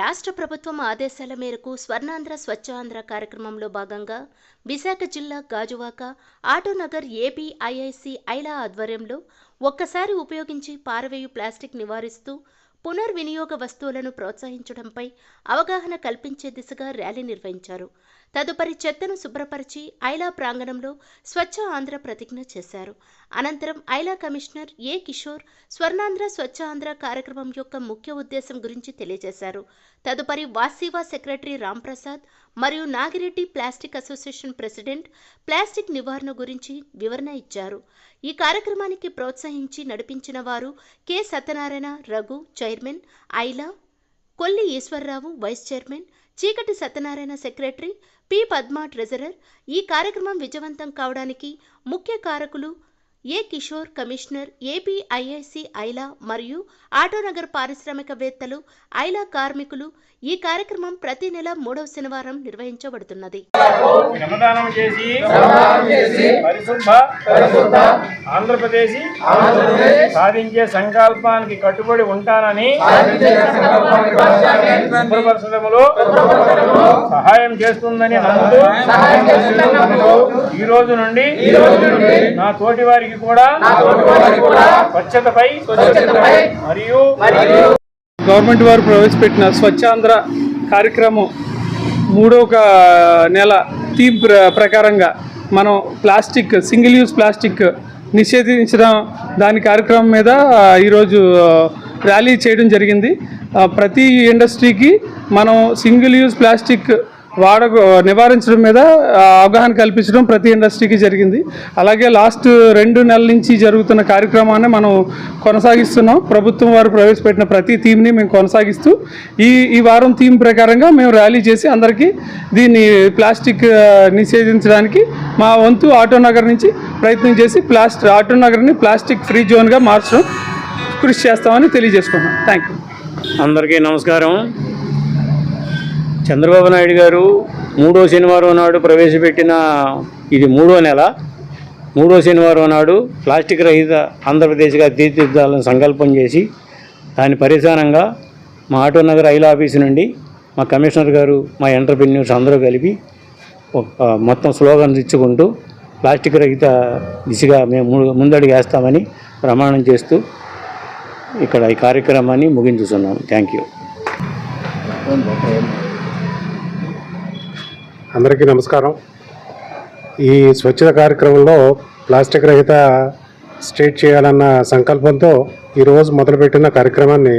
రాష్ట్ర ప్రభుత్వం ఆదేశాల మేరకు స్వర్ణాంధ్ర స్వచ్ఛాంధ్ర కార్యక్రమంలో భాగంగా విశాఖ జిల్లా గాజువాక ఆటోనగర్ ఏపీఐఐసి ఐలా ఆధ్వర్యంలో ఒక్కసారి ఉపయోగించి పారవేయు ప్లాస్టిక్ నివారిస్తూ పునర్వినియోగ వస్తువులను ప్రోత్సహించడంపై అవగాహన కల్పించే దిశగా ర్యాలీ నిర్వహించారు. తదుపరి చెత్తను శుభ్రపరిచి ఐలా ప్రాంగణంలో స్వచ్ఛ ఆంధ్ర ప్రతిజ్ఞ చేశారు. అనంతరం IALA commissioner A Kishore Swarnandhra Swachh Andhra కార్యక్రమం యొక్క ముఖ్య ఉద్దేశం గురించి తెలియజేశారు. తదుపరి వాసీవా సెక్రటరీ రాంప్రసాద్ మరియు Nagireddy plastic association president plastic నివారణ గురించి వివరణ ఇచ్చారు. ఈ కార్యక్రమానికి ప్రోత్సహించి నడిపించిన వారు K. Satyanarayana Raghu chairman IALA Kolli Eswararao vice chairman Cheekati Satyanarayana secretary P. Padma treasurer. ఈ కార్యక్రమం విజయవంతం కావడానికి ముఖ్య కారకులు A Kishore commissioner APIIC IALA మరియు ఆటోనగర్ పారిశ్రామికవేత్తలు ఐలా కార్మికులు ఈ కార్యక్రమం ప్రతి నెల మూడవ శనివారం నిర్వహించబడుతున్నది. ఆంధ్రప్రదేశ్ సాధించే సంకల్పానికి కట్టుబడి ఉంటానని సహాయం చేస్తుందని నమ్ముతూ ఈ రోజు నుండి నా తోటి వారికి కూడా స్వచ్ఛతపై మరియు గవర్నమెంట్ వారు ప్రవేశపెట్టిన స్వచ్ఛాంధ్ర కార్యక్రమం మూడో ఒక నెల థీమ్ ప్ర ప్రకారంగా మనం ప్లాస్టిక్ సింగిల్ యూజ్ ప్లాస్టిక్ నిషేధించడం దాని కార్యక్రమం మీద ఈరోజు ర్యాలీ చేయడం జరిగింది. ప్రతి ఇండస్ట్రీకి మనం సింగిల్ యూజ్ ప్లాస్టిక్ వాడ నివారించడం మీద అవగాహన కల్పించడం ప్రతి ఇండస్ట్రీకి జరిగింది. అలాగే లాస్ట్ రెండు నెలల నుంచి జరుగుతున్న కార్యక్రమాన్ని మనం కొనసాగిస్తున్నాం. ప్రభుత్వం వారు ప్రవేశపెట్టిన ప్రతి థీమ్ని మేము కొనసాగిస్తూ ఈ ఈ వారం థీమ్ ప్రకారంగా మేము ర్యాలీ చేసి అందరికీ దీన్ని ప్లాస్టిక్ నిషేధించడానికి మా వంతు ఆటోనగర్ నుంచి ప్రయత్నం చేసి ప్లాస్టిక్ ఆటోనగర్ని ప్లాస్టిక్ ఫ్రీ జోన్గా మార్చడం కృషి చేస్తామని తెలియజేసుకున్నాం. థ్యాంక్ యూ అందరికీ నమస్కారం. చంద్రబాబు నాయుడు గారు మూడో శనివారం నాడు ప్రవేశపెట్టిన ఇది మూడో నెల. మూడో శనివారం నాడు ప్లాస్టిక్ రహిత ఆంధ్రప్రదేశ్గా తీర్చిదిద్దాలని సంకల్పం చేసి దాని పరిధానంగా మా ఆటో నగర్ ఐల ఆఫీసు నుండి మా కమిషనర్ గారు మా ఎంటర్ప్రెన్యూర్స్ అందరూ కలిపి మొత్తం స్లోగన్స్ ఇచ్చుకుంటూ ప్లాస్టిక్ రహిత దిశగా మేము ముందడుగేస్తామని ముందడుగు వేస్తామని ప్రమాణం చేస్తూ ఇక్కడ ఈ కార్యక్రమాన్ని ముగించుతున్నాము థ్యాంక్ యూ. అందరికీ నమస్కారం. ఈ స్వచ్ఛత కార్యక్రమంలో ప్లాస్టిక్ రహిత స్టేట్ చేయాలన్న సంకల్పంతో ఈరోజు మొదలుపెట్టిన కార్యక్రమాన్ని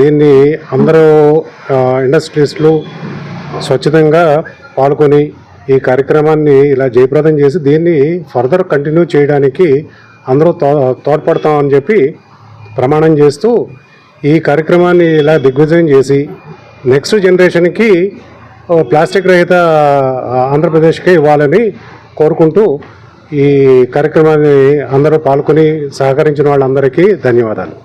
దీన్ని అందరూ ఇండస్ట్రీస్లు స్వచ్ఛతంగా పాల్గొని ఈ కార్యక్రమాన్ని ఇలా జయప్రదం చేసి దీన్ని ఫర్దర్ కంటిన్యూ చేయడానికి అందరూ తో తోడ్పడతామని చెప్పి ప్రమాణం చేస్తూ ఈ కార్యక్రమాన్ని ఇలా దిగ్విజయం చేసి నెక్స్ట్ జనరేషన్కి ప్లాస్టిక్ రహిత ఆంధ్రప్రదేశ్కి ఇవ్వాలని కోరుకుంటూ ఈ కార్యక్రమాన్ని అందరూ పాల్గొని సహకరించిన వాళ్ళందరికీ ధన్యవాదాలు.